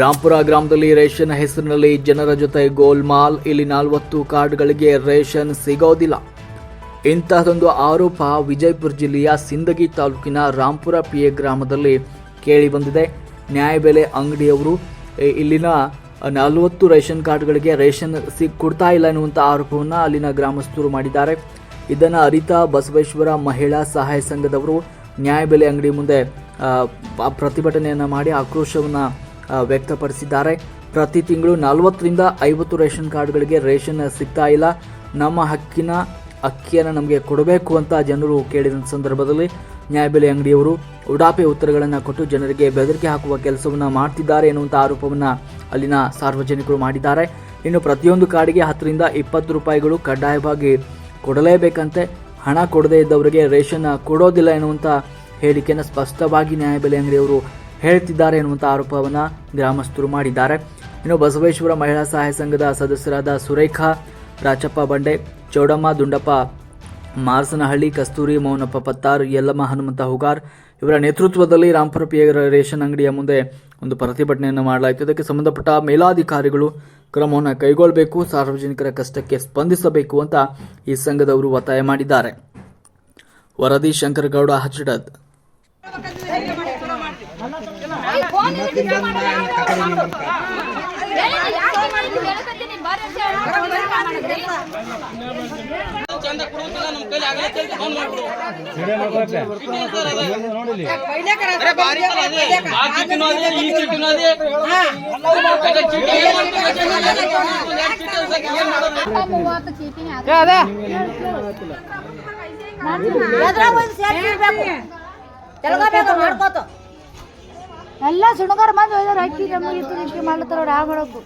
ರಾಂಪುರ ಗ್ರಾಮದಲ್ಲಿ ರೇಷನ್ ಹೆಸರಿನಲ್ಲಿ ಜನರ ಜೊತೆ ಗೋಲ್ಮಾಲ್, ಇಲ್ಲಿ ನಲವತ್ತು ಕಾರ್ಡ್ಗಳಿಗೆ ರೇಷನ್ ಸಿಗೋದಿಲ್ಲ. ಇಂತಹದೊಂದು ಆರೋಪ ವಿಜಯಪುರ ಜಿಲ್ಲೆಯ ಸಿಂದಗಿ ತಾಲೂಕಿನ ರಾಂಪುರ ಪಿಎ ಗ್ರಾಮದಲ್ಲಿ ಕೇಳಿಬಂದಿದೆ ನ್ಯಾಯಬೆಲೆ ಅಂಗಡಿಯವರು ಇಲ್ಲಿನ ನಲವತ್ತು ರೇಷನ್ ಕಾರ್ಡ್ಗಳಿಗೆ ರೇಷನ್ ಸಿಗ್ ಕೊಡ್ತಾ ಇಲ್ಲ ಎನ್ನುವಂಥ ಆರೋಪವನ್ನು ಅಲ್ಲಿನ ಗ್ರಾಮಸ್ಥರು ಮಾಡಿದ್ದಾರೆ. ಇದನ್ನು ಅರಿತ ಬಸವೇಶ್ವರ ಮಹಿಳಾ ಸಹಾಯ ಸಂಘದವರು ನ್ಯಾಯಬೆಲೆ ಅಂಗಡಿ ಮುಂದೆ ಪ್ರತಿಭಟನೆಯನ್ನು ಮಾಡಿ ಆಕ್ರೋಶವನ್ನು ವ್ಯಕ್ತಪಡಿಸಿದ್ದಾರೆ. ಪ್ರತಿ ತಿಂಗಳು ನಲವತ್ತರಿಂದ ಐವತ್ತು ರೇಷನ್ ಕಾರ್ಡ್ಗಳಿಗೆ ರೇಷನ್ ಸಿಗ್ತಾ ಇಲ್ಲ. ನಮ್ಮ ಹಕ್ಕಿನ ಅಕ್ಕಿಯನ್ನು ನಮಗೆ ಕೊಡಬೇಕು ಅಂತ ಜನರು ಕೇಳಿದ ಸಂದರ್ಭದಲ್ಲಿ ನ್ಯಾಯಬೆಲೆ ಅಂಗಡಿಯವರು ಉಡಾಪೆ ಉತ್ತರಗಳನ್ನು ಕೊಟ್ಟು ಜನರಿಗೆ ಬೆದರಿಕೆ ಹಾಕುವ ಕೆಲಸವನ್ನು ಮಾಡ್ತಿದ್ದಾರೆ ಎನ್ನುವಂಥ ಆರೋಪವನ್ನು ಅಲ್ಲಿನ ಸಾರ್ವಜನಿಕರು ಮಾಡಿದ್ದಾರೆ. ಇನ್ನು ಪ್ರತಿಯೊಂದು ಕಾರ್ಡಿಗೆ ಹತ್ತರಿಂದ ಇಪ್ಪತ್ತು ರೂಪಾಯಿಗಳು ಕಡ್ಡಾಯವಾಗಿ ಕೊಡಲೇಬೇಕಂತೆ, ಹಣ ಕೊಡದೇ ಇದ್ದವರಿಗೆ ರೇಷನ್ ಕೊಡೋದಿಲ್ಲ ಎನ್ನುವಂಥ ಹೇಳಿಕೆಯನ್ನು ಸ್ಪಷ್ಟವಾಗಿ ನ್ಯಾಯಬೆಲೆ ಅಂಗಡಿಯವರು ಹೇಳ್ತಿದ್ದಾರೆ ಎನ್ನುವಂಥ ಆರೋಪವನ್ನು ಗ್ರಾಮಸ್ಥರು ಮಾಡಿದ್ದಾರೆ. ಇನ್ನು ಬಸವೇಶ್ವರ ಮಹಿಳಾ ಸಹಾಯ ಸಂಘದ ಸದಸ್ಯರಾದ ಸುರೇಖಾ, ರಾಚಪ್ಪ ಬಂಡೆ, ಚೌಡಮ್ಮ, ದುಂಡಪ್ಪ, ಮಾರ್ಸನಹಳ್ಳಿ, ಕಸ್ತೂರಿ, ಮೌನಪ್ಪ ಪತ್ತಾರ್, ಯಲ್ಲಮ್ಮ, ಹನುಮಂತ ಹುಗಾರ್ ಇವರ ನೇತೃತ್ವದಲ್ಲಿ ರಾಂಪುರ ಪಿಯರ ರೇಷನ್ ಅಂಗಡಿಯ ಮುಂದೆ ಒಂದು ಪ್ರತಿಭಟನೆಯನ್ನು ಮಾಡಲಾಯಿತು. ಇದಕ್ಕೆ ಸಂಬಂಧಪಟ್ಟ ಮೇಲಾಧಿಕಾರಿಗಳು ಕ್ರಮವನ್ನು ಕೈಗೊಳ್ಳಬೇಕು, ಸಾರ್ವಜನಿಕರ ಕಷ್ಟಕ್ಕೆ ಸ್ಪಂದಿಸಬೇಕು ಅಂತ ಈ ಸಂಘದವರು ಒತ್ತಾಯ ಮಾಡಿದ್ದಾರೆ. ವರದಿ ಶಂಕರಗೌಡ, ಹಚ್ಚಡದ್. ಚಂದ ಕೊಡುವಂತಿಲ್ಲ ನಮ್ಮ ಕೈಲಿ ಹೇಳಿ ಬಂದ್ ಮಾಡ್ಬಿಡು ಚೀಟಿ ಏನ್ ಎಲ್ಲ ಸುಣಗಾರ ಬಂದು ಹೋಯ್ದಾರ ಅಕ್ಕಿ ನಮಗೆ ಮಾಡ್ಲತ್ತಾರ ಯಾವ ಮಾಡಬೇಕು